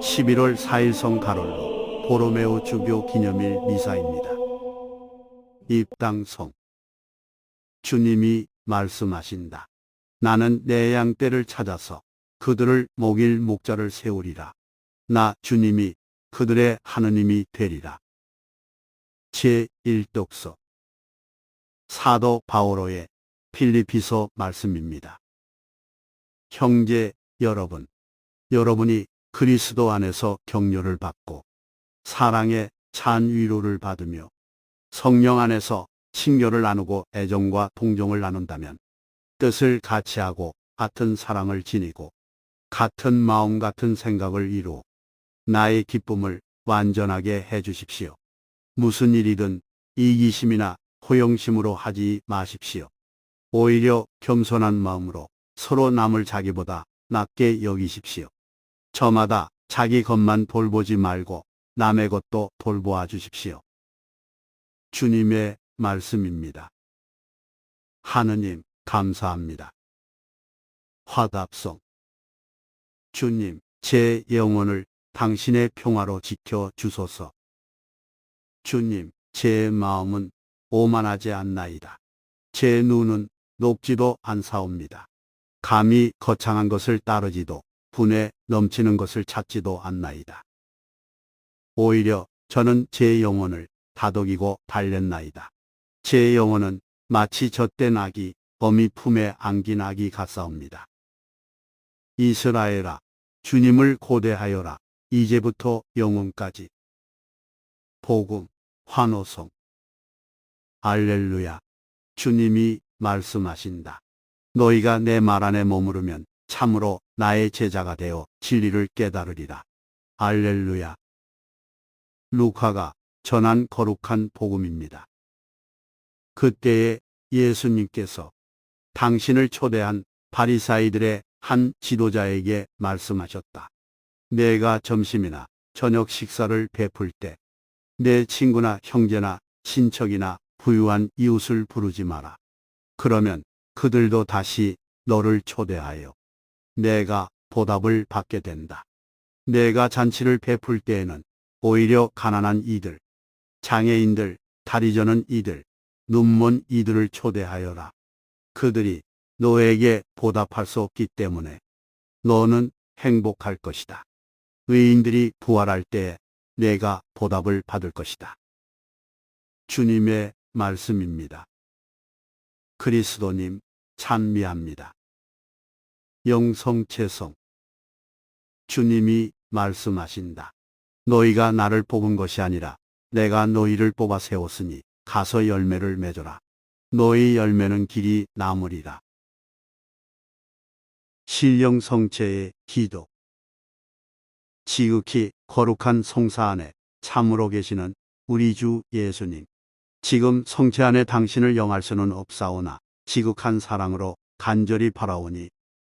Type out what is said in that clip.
11월 4일성 가롤로 보로메오 주교 기념일 미사입니다. 입당성 주님이 말씀하신다. 나는 내 양떼를 찾아서 그들을 목일 목자를 세우리라. 나 주님이 그들의 하느님이 되리라. 제1독서 사도 바오로의 필리피서 말씀입니다. 형제 여러분, 여러분이 그리스도 안에서 격려를 받고 사랑의 찬 위로를 받으며 성령 안에서 친교를 나누고 애정과 동정을 나눈다면 뜻을 같이 하고 같은 사랑을 지니고 같은 마음 같은 생각을 이루어 나의 기쁨을 완전하게 해 주십시오. 무슨 일이든 이기심이나 호영심으로 하지 마십시오. 오히려 겸손한 마음으로 서로 남을 자기보다 낮게 여기십시오. 저마다 자기 것만 돌보지 말고 남의 것도 돌보아 주십시오. 주님의 말씀입니다. 하느님, 감사합니다. 화답성. 주님, 제 영혼을 당신의 평화로 지켜 주소서. 주님, 제 마음은 오만하지 않나이다. 제 눈은 높지도 않사옵니다. 감히 거창한 것을 따르지도 분에 넘치는 것을 찾지도 않나이다. 오히려 저는 제 영혼을 다독이고 달랬나이다. 제 영혼은 마치 젖된 아기, 어미 품에 안긴 아기 같사옵니다. 이스라엘아, 주님을 고대하여라. 이제부터 영혼까지. 복음, 환호성. 알렐루야. 주님이 말씀하신다. 너희가 내 말 안에 머무르면 참으로 나의 제자가 되어 진리를 깨달으리라. 알렐루야. 루카가 전한 거룩한 복음입니다. 그때에 예수님께서 당신을 초대한 바리사이들의 한 지도자에게 말씀하셨다. 내가 점심이나 저녁 식사를 베풀 때 내 친구나 형제나 친척이나 부유한 이웃을 부르지 마라. 그러면 그들도 다시 너를 초대하여 내가 보답을 받게 된다. 내가 잔치를 베풀 때에는 오히려 가난한 이들, 장애인들, 다리 저는 이들, 눈먼 이들을 초대하여라. 그들이 너에게 보답할 수 없기 때문에 너는 행복할 것이다. 의인들이 부활할 때 내가 보답을 받을 것이다. 주님의 말씀입니다. 그리스도님 찬미합니다. 영성체성 주님이 말씀하신다. 너희가 나를 뽑은 것이 아니라 내가 너희를 뽑아 세웠으니 가서 열매를 맺어라. 너희 열매는 길이 남으리라. 신령성체의 기도 지극히 거룩한 성사 안에 참으로 계시는 우리 주 예수님. 지금 성체 안에 당신을 영할 수는 없사오나 지극한 사랑으로 간절히 바라오니